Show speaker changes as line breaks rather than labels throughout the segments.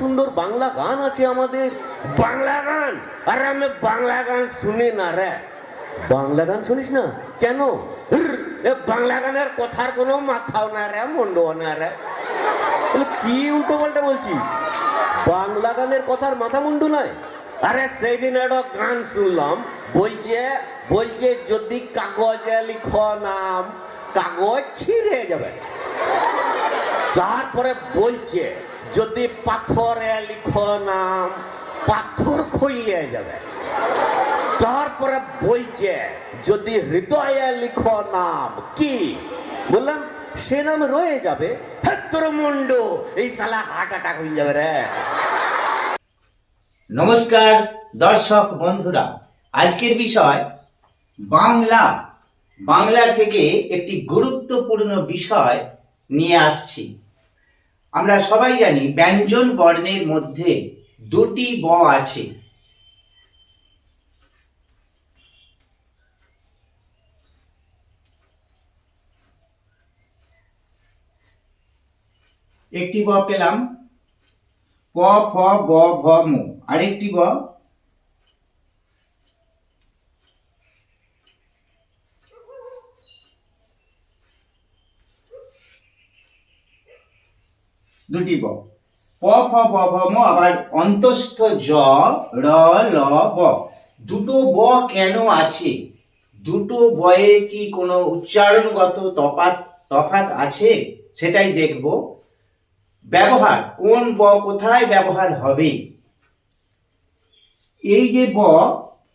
সুন্দর বাংলা গান আছে আমাদের। বাংলা গান? আরে আমি বাংলা গান শুনি না রে। বাংলা গান শুনিস না? কেন? বাংলা গানের কথার কোনো মাথাও না রে মন্ডও না রে। কি উল্টো পাল্টা বলছিস? বাংলা গানের কথার মাথা মুন্ডু নয়? আরে সেই দিন একটা গান শুনলাম, বলছে বলছে যদি কাগজে লিখ নাম, কাগজ ছিঁড়ে যাবে। তারপরে বলছে যদি পাথরে লিখো নাম, পাথর খইয়ে যাবে। তারপরে বলছে, যদি হৃদয়ে লিখো নাম, কি? বললাম, সে নাম রয়ে যাবে। তোর মুন্ডু, এই সালা হার্ট অ্যাটাক হয়ে যাবে রে।
নমস্কার, দর্শক বন্ধুরা, আজকের বিষয় বাংলা। বাংলা থেকে একটি গুরুত্বপূর্ণ বিষয় নিয়ে আসছি। আমরা সবাই জানি ব্যঞ্জন বর্ণের মধ্যে দুটি ব আছে। একটি ব পেলাম। প, ফ, ব, ভ, ম। আরেকটি ব দুটি ব। প, ফ, ব, ভ, ম, আবার অন্তস্থ জ, র, ল, ব। দুটো ব কেন আছে? দুটো বয়ে কি কোনো উচ্চারণগত তফাৎ তফাৎ আছে? সেটাই দেখব। ব্যবহার, কোন ব কোথায় ব্যবহার হবে? এই যে ব,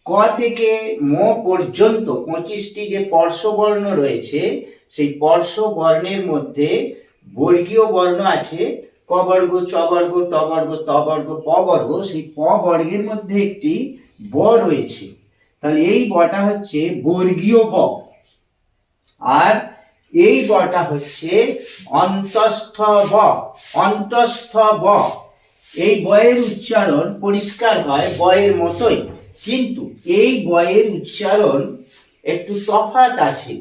ক থেকে ম পর্যন্ত পঁচিশটি যে পর্শবর্ণ রয়েছে, সেই পর্শবর্ণের মধ্যে বর্গীয় বর্ণ আছে। ক বর্গ, চ বর্গ, ট বর্গ, ত বর্গ, প বর্গ, সেই প বর্গের মধ্যে একটি ব রয়েছে। তাহলে এই বটা হচ্ছে বর্গীয় ব। আর এই বটা হচ্ছে অন্তস্থ ব অন্তস্থ ব। এই বয়ের উচ্চারণ পরিষ্কার হয় বয়ের মতোই, কিন্তু এই বয়ের উচ্চারণ একটু তফাৎ আছে,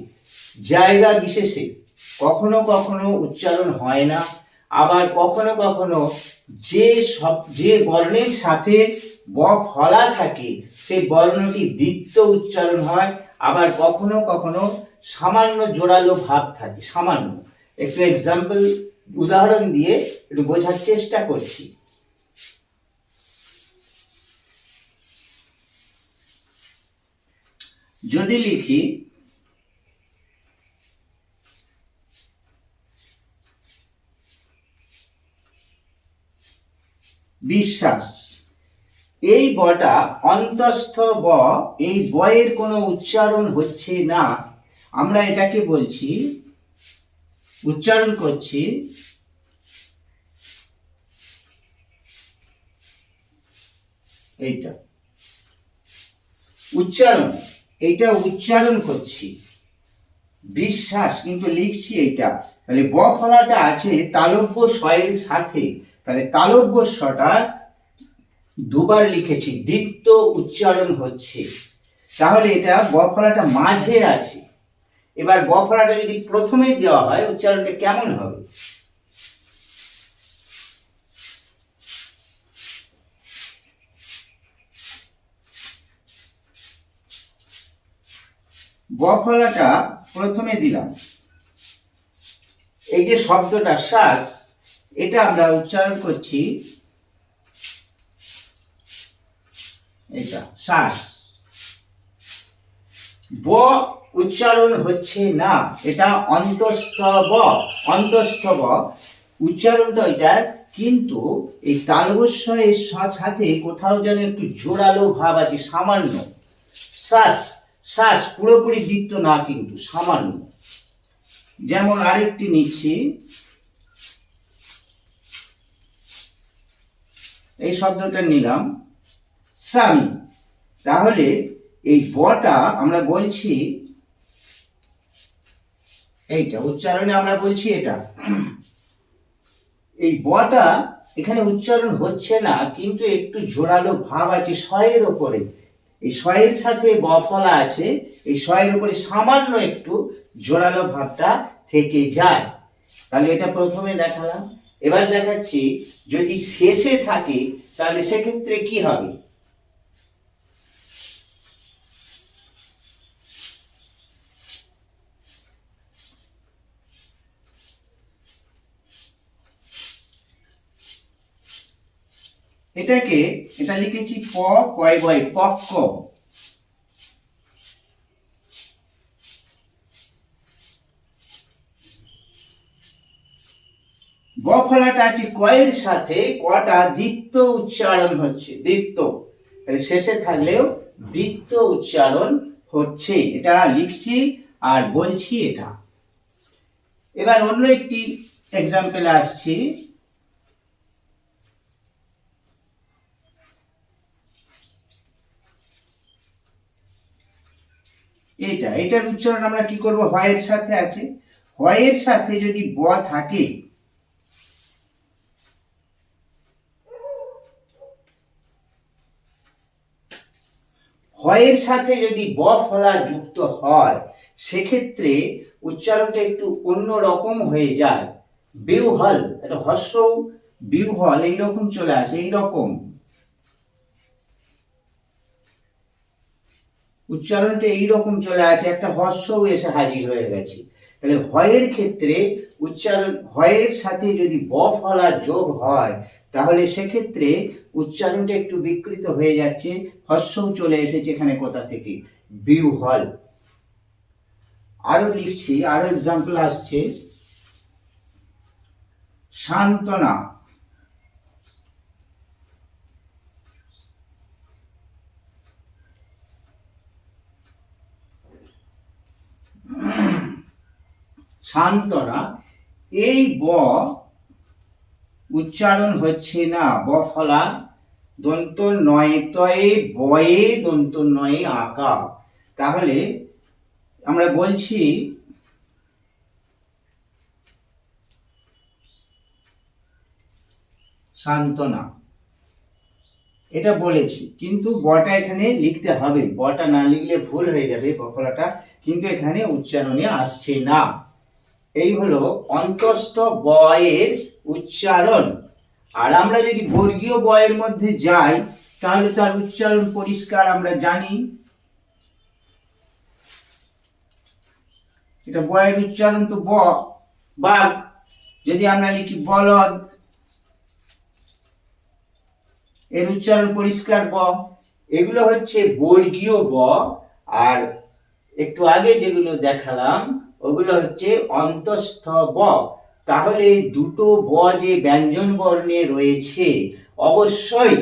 জায়গা বিশেষে। কখনো কখনো উচ্চারণ হয় না আবার কখনো কখনো যে সব, যে বর্ণের সাথে ব ফলা থাকে সেই বর্ণটি দ্বিত্ব উচ্চারণ হয়, আবার কখনো কখনো সামান্য জোরালো ভাব থাকে, সামান্য। একটু এক্সাম্পল উদাহরণ দিয়ে একটু বোঝার চেষ্টা করছি। যদি লিখি বিশ্বাস। এই বটা অন্তস্থ ব, এই বয়ের কোনো উচ্চারণ হচ্ছে না। আমরা এটাকে বলছি, উচ্চারণ করছি, এইটা। উচ্চারণ এইটা উচ্চারণ করছি। বিশ্বাস, কিন্তু লিখছি এইটা। তাহলে ব ফলাটা আছে তালব্য স্বয়ের সাথে। তাহলে তালব্য স্বটা দুবার লিখেছি, দ্বিত্ব উচ্চারণ হচ্ছে। তাহলে এটা ব ফলাটা মাঝে আছে। এবার ব ফলাটা যদি প্রথমেই দেওয়া হয়, উচ্চারণটা কেমন হবে? ব ফলাটা প্রথমে দিলাম। এই যে শব্দটা শ্বাস এটা আমরা উচ্চারণ করছি এটা শ্বাস ব উচ্চারণ হচ্ছে না, এটা অন্তস্থ ব অন্তস্থ ব উচ্চারণটা এটা, কিন্তু এই তালবস্বয়ের সাথে কোথাও যেন একটু জোরালো ভাব আছে, সামান্য। শ্বাস শ্বাস পুরোপুরি দিত্য না, কিন্তু সামান্য। যেমন আরেকটি নিচ্ছি। এই শব্দটা নিলাম। স্বামী তাহলে এই বটা আমরা বলছি এইটা, উচ্চারণে আমরা বলছি এটা। এই বটা এখানে উচ্চারণ হচ্ছে না, কিন্তু একটু জোরালো ভাব আছে শয়ের ওপরে। এই শয়ের সাথে ব ফলা আছে, এই শয়ের উপরে সামান্য একটু জোরালো ভাবটা থেকে যায়। তাহলে এটা প্রথমে দেখালাম। এবার দেখাচ্ছি, যদি শেষে থাকে, তাহলে সেক্ষেত্রে কি হবে? এটাকে, এটা লিখেছি প কয় বয় পক্ক গ ফলাটা আছে কয়ের সাথে, কটা দ্বিত্ব উচ্চারণ হচ্ছে, দ্বিত্ব। শেষে থাকলেও দ্বিত্ব উচ্চারণ হচ্ছে, এটা লিখছি আর বলছি এটা। এবার অন্য একটি এক্সাম্পল আসছি। এটা, এটার উচ্চারণ আমরা কি করব? হয়ের সাথে আছে। হয়ের সাথে যদি ব থাকে হয়ের সাথে যদি ব ফলা যুক্ত হয়, সেক্ষেত্রে উচ্চারণটা একটু অন্য রকম হয়ে যায়। বিউহল এটা হর্ষ বিউহল, এইরকম চলে আসে, এইরকম। উচ্চারণটা এইরকম চলে আসে, একটা হর্ষও এসে হাজির হয়ে গেছে। তাহলে হয়ের ক্ষেত্রে উচ্চারণ হয়ের সাথে যদি ব ফলা যোগ হয়, তাহলে সেক্ষেত্রে উচ্চারণটা একটু বিকৃত হয়ে যাচ্ছে। হর্ষও চলে এসেছে এখানে কোথা থেকে? বিউহল আরও লিখছি, আরও এক্সাম্পল আসছে। সান্ত্বনা। সান্ত্বনা, এই ব উচ্চারণ হচ্ছে না, ব ফলা। দন্ত নয় তয়ে বয়ে দন্ত নয়ে আঁকা। তাহলে আমরা বলছি, সান্ত্বনা। এটা বলেছি, কিন্তু বটা এখানে লিখতে হবে। বটা না লিখলে ভুল হয়ে যাবে বফলাটা কিন্তু এখানে উচ্চারণে আসছে না। এই হলো অন্তস্থ বয়ের উচ্চারণ। আর আমরা যদি বর্গীয় বয়ের মধ্যে যাই, তাহলে তার উচ্চারণ পরিষ্কার আমরা জানি। এটা বয়ের উচ্চারণ তো বাঘ। যদি আমরা লিখি বলদ, এর উচ্চারণ পরিষ্কার ব। এগুলো হচ্ছে বর্গীয় ব, আর একটু আগে যেগুলো দেখালাম, ওগুলো হচ্ছে অন্তঃস্থ ব। তাহলে দুটো ব যে ব্যঞ্জন বর্ণে রয়েছে, অবশ্যই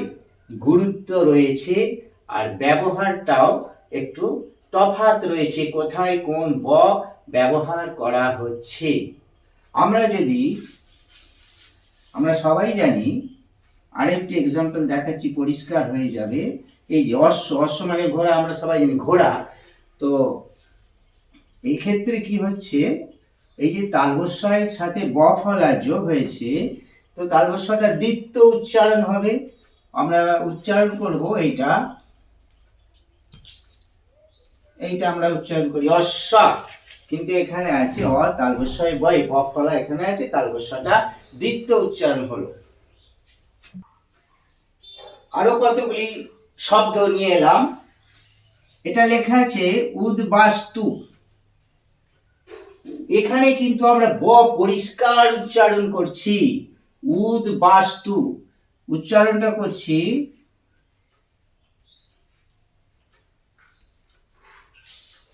গুরুত্ব রয়েছে, আর ব্যবহারটাও একটু তফাত রয়েছে, কোথায় কোন ব ব্যবহার করা হচ্ছে। আমরা যদি, আমরা সবাই জানি, আরেকটি এক্সাম্পল দেখাচ্ছি, পরিষ্কার হয়ে যাবে, এই যে অশ্ব অশ্ব মানে ঘোড়া, আমরা সবাই জানি ঘোড়া। তো এই ক্ষেত্রে কি হচ্ছে এই যে তালবস্যের সাথে ব ফলা যোগ হয়েছে, তো তালবস্যটা দ্বিত্ব উচ্চারণ হবে। আমরা উচ্চারণ করব এইটা। এইটা আমরা উচ্চারণ করি অশ্ব। কিন্তু এখানে আছে অ, তালবস্যয় বই ব ফলা এখানে আছে, তালবস্যটা দ্বিত্ব উচ্চারণ হলো। আরও কতগুলি শব্দ নিয়ে এলাম। এটা লেখা আছে উদ্বাস্তু। এখানে কিন্তু আমরা ব পরিষ্কার উচ্চারণ করছি। উদ্বাস্তু উচ্চারণটা করছি।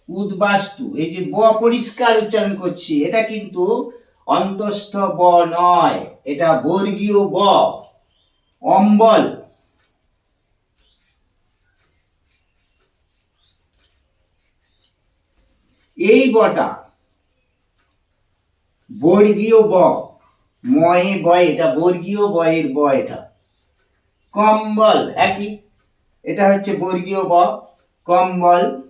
উদ্বাস্তু এই যে ব পরিষ্কার উচ্চারণ করছি, এটা কিন্তু অন্তস্থ ব নয়, এটা বর্গীয় ব। অম্বল। এই বটা বর্গীয় ব, ময়ে বয় এটা, বর্গীয় বয়ের ব এটা। কম্বল, একই। এটা হচ্ছে বর্গীয় ব, কম্বল।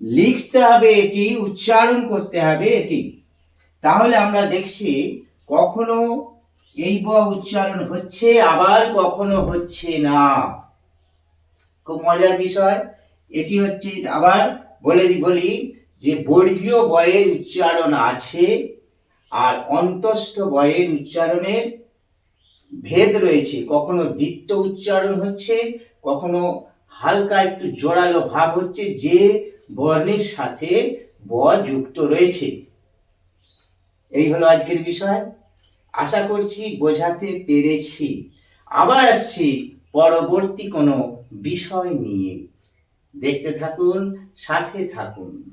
লিখতে হবে এটি, উচ্চারণ করতে হবে এটি। তাহলে আমরা দেখছি, কখনো এই ব উচ্চারণ হচ্ছে, আবার কখনো হচ্ছে না। খুব মজার বিষয়। এটি হচ্ছে আবার বলে বলি যে বর্গীয় বয়ের উচ্চারণ আছে আর অন্তস্থ বয়ের উচ্চারণের ভেদ রয়েছে। কখনো দীপ্ত উচ্চারণ হচ্ছে, কখনো হালকা একটু জোরালো ভাব হচ্ছে, যে বর্ণের সাথে ব যুক্ত রয়েছে। এই হলো আজকের বিষয়। আশা করছি বোঝাতে পেরেছি। আবার আসছি পরবর্তী কোনো বিষয় নিয়ে। দেখতে থাকুন সাথে থাকুন।